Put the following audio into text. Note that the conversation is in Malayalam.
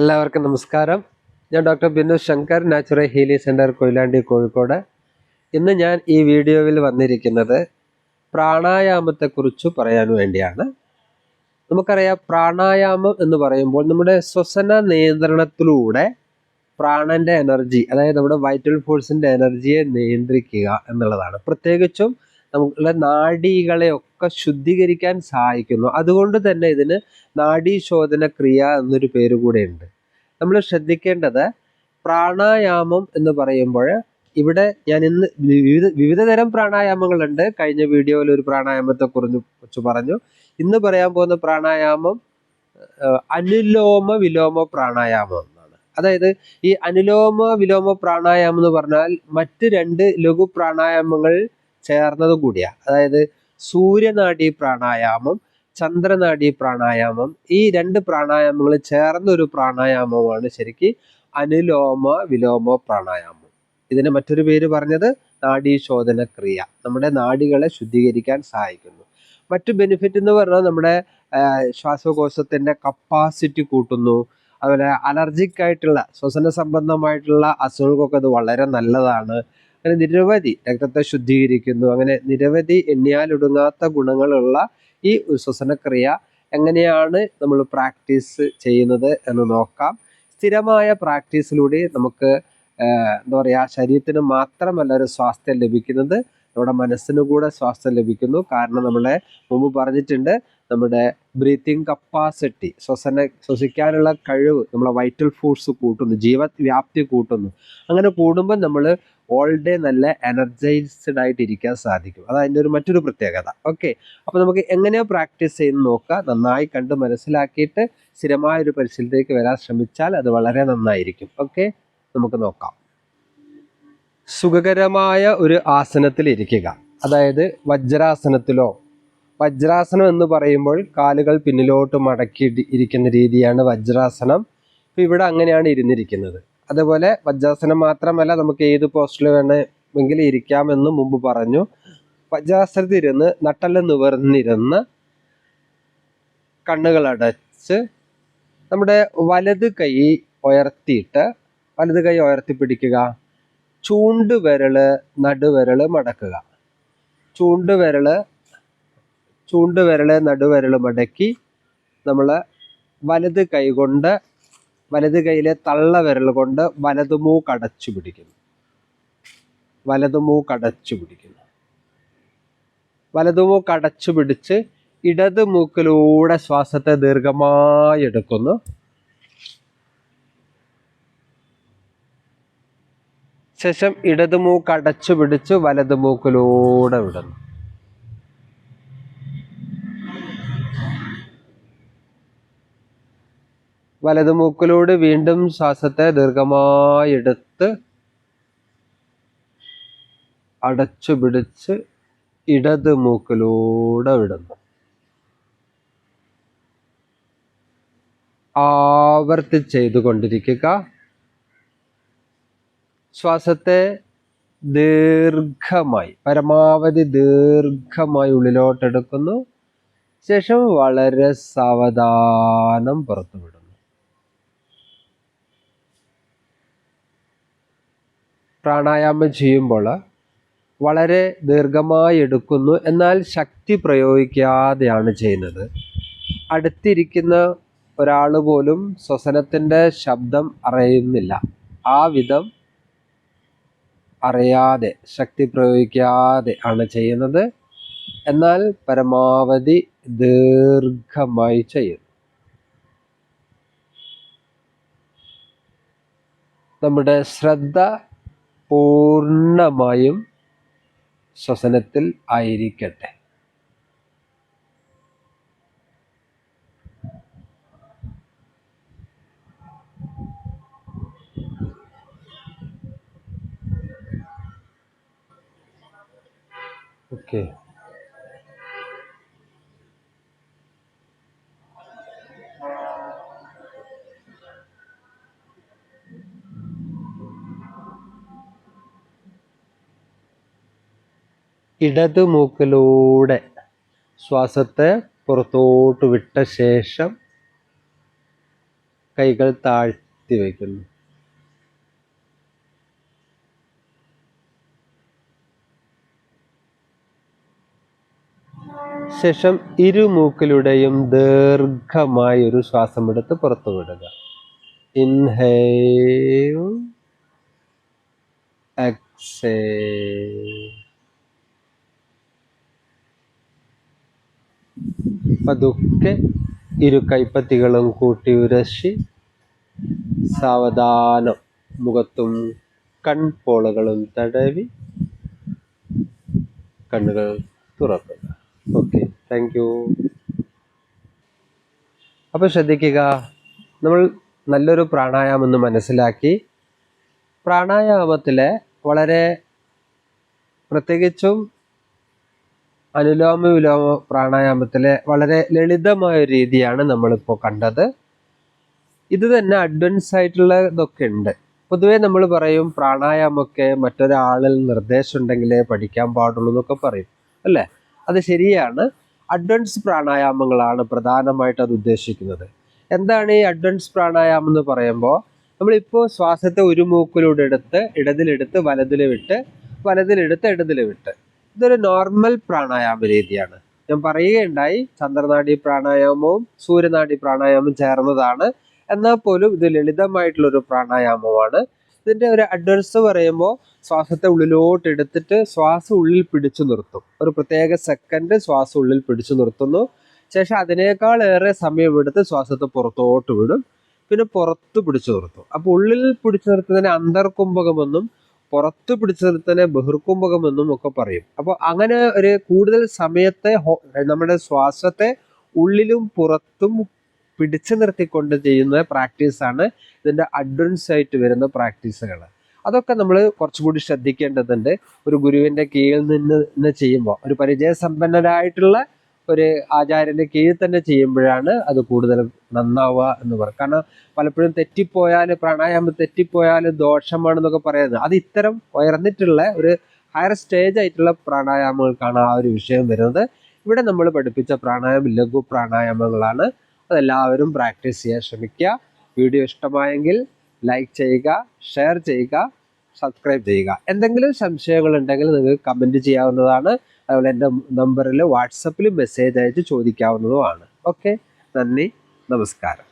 എല്ലാവർക്കും നമസ്കാരം. ഞാൻ doctor Binu Shankar natural healing centre Koyilandy Kozhikode. ഇന്ന് ഞാൻ ഈ വീഡിയോയിൽ വന്നിരിക്കുന്നത് പ്രാണായാമത്തെക്കുറിച്ച് പറയാൻ വേണ്ടിയാണ്. നമുക്കറിയാം പ്രാണായാമം എന്ന് പറയുമ്പോൾ നമ്മുടെ ശ്വസന നിയന്ത്രണത്തിലൂടെ പ്രാണന്റെ എനർജി അതായത് നമ്മുടെ വൈറ്റൽ ഫോഴ്സിന്റെ എനർജിയെ നിയന്ത്രിക്കുക എന്നുള്ളതാണ്. പ്രത്യേകിച്ചും നമ്മുടെ നാഡികളെ ഒക്കെ ശുദ്ധീകരിക്കാൻ സഹായിക്കുന്നു. അതുകൊണ്ട് തന്നെ ഇതിന് നാഡീശോധന ക്രിയ എന്നൊരു പേര് കൂടെ ഉണ്ട് നമ്മൾ ശ്രദ്ധിക്കേണ്ടത് പ്രാണായാമം എന്ന് പറയുമ്പോൾ ഇവിടെ ഞാൻ ഇന്ന് വിവിധ വിവിധ തരം പ്രാണായാമങ്ങളുണ്ട്. കഴിഞ്ഞ വീഡിയോയിൽ ഒരു പ്രാണായാമത്തെ കുറിച്ച് പറഞ്ഞു. ഇന്ന് പറയാൻ പോകുന്ന പ്രാണായാമം അനുലോമ വിലോമ പ്രാണായാമം എന്നാണ്. അതായത് ഈ അനുലോമ വിലോമ പ്രാണായാമം എന്ന് പറഞ്ഞാൽ മറ്റ് രണ്ട് ലഘു പ്രാണായാമങ്ങൾ ചേർന്നത് കൂടിയാ. അതായത് സൂര്യനാഡി പ്രാണായാമം ചന്ദ്രനാഡി പ്രാണായാമം ഈ രണ്ട് പ്രാണായാമങ്ങൾ ചേർന്ന ഒരു പ്രാണായാമമാണ് ശരിക്ക് അനുലോമ വിലോമ പ്രാണായാമം. ഇതിന് മറ്റൊരു പേര് പറഞ്ഞത് നാഡീശോധന ക്രിയ നമ്മുടെ നാടികളെ ശുദ്ധീകരിക്കാൻ സഹായിക്കുന്നു. മറ്റു ബെനിഫിറ്റ് എന്ന് പറഞ്ഞാൽ നമ്മുടെ ശ്വാസകോശത്തിന്റെ കപ്പാസിറ്റി കൂട്ടുന്നു. അതുപോലെ അലർജിക് ആയിട്ടുള്ള ശ്വസന സംബന്ധമായിട്ടുള്ള അസുഖങ്ങൾക്കൊക്കെ ഇത് വളരെ നല്ലതാണ്. അങ്ങനെ നിരവധി രക്തത്തെ ശുദ്ധീകരിക്കുന്നു അങ്ങനെ നിരവധി എണ്ണിയാലൊടുങ്ങാത്ത ഗുണങ്ങളുള്ള ഈ ശ്വസനക്രിയ എങ്ങനെയാണ് നമ്മൾ പ്രാക്ടീസ് ചെയ്യുന്നത് എന്ന് നോക്കാം. സ്ഥിരമായ പ്രാക്ടീസിലൂടെ നമുക്ക് എന്താ പറയുക ശരീരത്തിന് മാത്രമല്ല ഒരു സ്വാസ്ഥ്യം ലഭിക്കുന്നത് നമ്മുടെ മനസ്സിന് കൂടെ സ്വാസ്ഥ്യം ലഭിക്കുന്നു. കാരണം നമ്മളെ മുമ്പ് പറഞ്ഞിട്ടുണ്ട് നമ്മുടെ ബ്രീത്തിങ് കപ്പാസിറ്റി ശ്വസന ശ്വസിക്കാനുള്ള കഴിവ് നമ്മളെ വൈറ്റൽ ഫോഴ്സ് കൂട്ടുന്നു ജീവവ്യാപ്തി കൂട്ടുന്നു. അങ്ങനെ കൂടുമ്പോൾ നമ്മൾ ഓൾ ഡേ നല്ല എനർജൈസ്ഡ് ആയിട്ട് ഇരിക്കാൻ സാധിക്കും. അത് അതിന്റെ ഒരു മറ്റൊരു പ്രത്യേകത. ഓക്കെ അപ്പോൾ നമുക്ക് എങ്ങനെയാ പ്രാക്ടീസ് ചെയ്ത് നോക്കുക. നന്നായി കണ്ട് മനസ്സിലാക്കിയിട്ട് സ്ഥിരമായ ഒരു പരിശീലനത്തിലേക്ക് വരാൻ ശ്രമിച്ചാൽ അത് വളരെ നന്നായിരിക്കും. ഓക്കെ നമുക്ക് നോക്കാം. സുഖകരമായ ഒരു ആസനത്തിൽ ഇരിക്കുക. അതായത് വജ്രാസനത്തിലോ വജ്രാസനം എന്ന് പറയുമ്പോൾ കാലുകൾ പിന്നിലോട്ട് മടക്കി ഇരിക്കുന്ന രീതിയാണ് വജ്രാസനം. ഇപ്പൊ ഇവിടെ അങ്ങനെയാണ് ഇരുന്നിരിക്കുന്നത്. അതുപോലെ വജ്രാസനം മാത്രമല്ല നമുക്ക് ഏത് പോസ്റ്റിൽ വേണമെങ്കിലും ഇരിക്കാമെന്ന് മുമ്പ് പറഞ്ഞു. വജ്രാസനത്തിൽ ഇരുന്ന് നട്ടൽ നിവർന്നിരുന്ന് കണ്ണുകൾ അടച്ച് നമ്മുടെ വലത് കൈ ഉയർത്തിയിട്ട് വലത് കൈ ഉയർത്തി പിടിക്കുക. ചൂണ്ടുവിരൽ നടുവിരൽ മടക്കുക. ചൂണ്ടുവിരൽ ചൂണ്ടുവിരൽ നടുവിരൽ മടക്കി നമ്മൾ വലത് കൈ കൊണ്ട് വലത് കൈയിലെ തള്ള വിരൽ കൊണ്ട് വലതു മൂക്കടച്ചു പിടിക്കുന്നു. വലതു മൂക്കടച്ചു പിടിക്കുന്നു. വലതു മൂക്കടച്ചു പിടിച്ച് ഇടത് മൂക്കിലൂടെ ശ്വാസത്തെ ദീർഘമായി എടുക്കുന്നു. ശേഷം ഇടത് മൂക്ക് പിടിച്ച് വലത് മൂക്കിലൂടെ വിടുന്നു. വലത് മൂക്കിലൂടെ വീണ്ടും ശ്വാസത്തെ ദീർഘമായി എടുത്ത് അടച്ചു പിടിച്ച് ഇടത് മൂക്കിലൂടെ വിടുന്നു. ആവർത്തി ചെയ്തുകൊണ്ടിരിക്കുക. ശ്വാസത്തെ ദീർഘമായി പരമാവധി ദീർഘമായി ഉള്ളിലോട്ടെടുക്കുന്നു. ശേഷം വളരെ സാവധാനം പുറത്തു വിടുന്നു പ്രാണായാമം ചെയ്യുമ്പോൾ വളരെ ദീർഘമായി എടുക്കുന്നു. എന്നാൽ ശക്തി പ്രയോഗിക്കാതെയാണ് ചെയ്യുന്നത്. അടുത്തിരിക്കുന്ന ഒരാൾ പോലും ശ്വസനത്തിന്റെ ശബ്ദം അറിയുന്നില്ല. ആ വിധം അറിയാതെ ശക്തി പ്രയോഗിക്കാതെ ആണ് ചെയ്യുന്നത്. എന്നാൽ പരമാവധി ദീർഘമായി ചെയ്യുന്നു. നമ്മുടെ ശ്രദ്ധ പൂർണമായും ശ്വസനത്തിൽ ആയിരിക്കട്ടെ. ഓക്കെ. ഇടത് മൂക്കിലൂടെ ശ്വാസത്തെ പുറത്തോട്ട് വിട്ട ശേഷം കൈകൾ താഴ്ത്തി വയ്ക്കുന്നു. ശേഷം ഇരു മൂക്കിലൂടെയും ദീർഘമായി ഒരു ശ്വാസം എടുത്ത് പുറത്തു വിടുക. Inhale exhale. പതുക്കെ ഇരു കൈപ്പത്തികളും കൂട്ടി ഉരശി സാവധാനം മുഖത്തും കൺപോളകളും തടവി കണ്ണുകൾ തുറക്കുക. ഓക്കെ താങ്ക് യു അപ്പോൾ ശ്രദ്ധിക്കുക നമ്മൾ നല്ലൊരു പ്രാണായാമം എന്ന് മനസ്സിലാക്കി. പ്രാണായാമത്തിലെ വളരെ പ്രത്യേകിച്ചും അനുലോമ വിലോമ പ്രാണായാമത്തിലെ വളരെ ലളിതമായ രീതിയാണ് നമ്മളിപ്പോൾ കണ്ടത്. ഇത് തന്നെ അഡ്വാൻസ് ആയിട്ടുള്ളതൊക്കെ ഉണ്ട്. പൊതുവേ നമ്മൾ പറയും പ്രാണായാമൊക്കെ മറ്റൊരാളിൽ നിർദ്ദേശം ഉണ്ടെങ്കിലേ പഠിക്കാൻ പാടുള്ളൂ എന്നൊക്കെ പറയും അല്ലേ? അത് ശരിയാണ്. അഡ്വാൻസ് പ്രാണായാമങ്ങളാണ് പ്രധാനമായിട്ട് അത് ഉദ്ദേശിക്കുന്നത്. എന്താണ് ഈ അഡ്വാൻസ് പ്രാണായാമം എന്ന് പറയുമ്പോൾ നമ്മളിപ്പോൾ ശ്വാസത്തെ ഒരു മൂക്കിലൂടെ എടുത്ത് ഇടതിലെടുത്ത് വലതിൽ വിട്ട് വലതിലെടുത്ത് ഇടതിൽ വിട്ട്. ഇതൊരു നോർമൽ പ്രാണായാമ രീതിയാണ് ഞാൻ പറയുകയുണ്ടായി ചന്ദ്രനാടി പ്രാണായാമവും സൂര്യനാടി പ്രാണായാമവും ചേർന്നതാണ്. എന്നാൽ പോലും ഇത് ലളിതമായിട്ടുള്ള ഒരു പ്രാണായാമമാണ്. ഇതിന്റെ ഒരു അഡ്വൻസ് പറയുമ്പോൾ ശ്വാസത്തെ ഉള്ളിലോട്ട് എടുത്തിട്ട് ശ്വാസം ഉള്ളിൽ പിടിച്ചു നിർത്തും. ഒരു പ്രത്യേക സെക്കൻഡ് ശ്വാസം ഉള്ളിൽ പിടിച്ചു നിർത്തുന്നു. ശേഷം അതിനേക്കാൾ ഏറെ സമയം സമയമെടുത്ത് ശ്വാസത്തെ പുറത്തോട്ട് വിടും. പിന്നെ പുറത്ത് പിടിച്ചു നിർത്തും. അപ്പോൾ ഉള്ളിൽ പിടിച്ചു നിർത്തുന്നതിന് അന്തർകുംഭകമെന്നും പുറത്ത് പിടിച്ചു നിർത്തുന്നതിനെ എന്നും ഒക്കെ പറയും. അപ്പോൾ അങ്ങനെ ഒരു കൂടുതൽ സമയത്തെ നമ്മുടെ ശ്വാസത്തെ ഉള്ളിലും പുറത്തും പിടിച്ചു നിർത്തിക്കൊണ്ട് ചെയ്യുന്ന പ്രാക്ടീസാണ് ഇതിന്റെ അഡ്വാൻസ് ആയിട്ട് വരുന്ന പ്രാക്ടീസുകൾ അതൊക്കെ നമ്മൾ കുറച്ചുകൂടി ശ്രദ്ധിക്കേണ്ടതുണ്ട്. ഒരു ഗുരുവിന്റെ കീഴിൽ നിന്ന് ചെയ്യുമ്പോൾ ഒരു പരിചയസമ്പന്നരായിട്ടുള്ള ഒരു ആചാര്യന്റെ കീഴിൽ തന്നെ ചെയ്യുമ്പോഴാണ് അത് കൂടുതൽ നന്നാവുക എന്ന് പറയും കാരണം പലപ്പോഴും തെറ്റിപ്പോയാൽ പ്രാണായാമം തെറ്റിപ്പോയാൽ ദോഷമാണെന്നൊക്കെ പറയുന്നത്. അത് ഇത്തരം ഉയർന്നിട്ടുള്ള ഒരു ഹയർ സ്റ്റേജ് ആയിട്ടുള്ള പ്രാണായാമങ്ങൾക്കാണ് ആ ഒരു വിഷയം വരുന്നത്. ഇവിടെ നമ്മൾ പഠിപ്പിച്ച പ്രാണായാമം ലഘു പ്രാണായാമങ്ങളാണ്. അതെല്ലാവരും പ്രാക്ടീസ് ചെയ്യാൻ ശ്രമിക്കുക. വീഡിയോ ഇഷ്ടമായെങ്കിൽ ലൈക്ക് ചെയ്യുക ഷെയർ ചെയ്യുക സബ്സ്ക്രൈബ് ചെയ്യുക. എന്തെങ്കിലും സംശയങ്ങൾ ഉണ്ടെങ്കിൽ നിങ്ങൾക്ക് കമന്റ് ചെയ്യാവുന്നതാണ്. അതുപോലെ എന്റെ നമ്പറിൽ വാട്സപ്പിൽ മെസ്സേജ് അയച്ച് ചോദിക്കാവുന്നതുമാണ്. ഓക്കെ നന്ദി. നമസ്കാരം.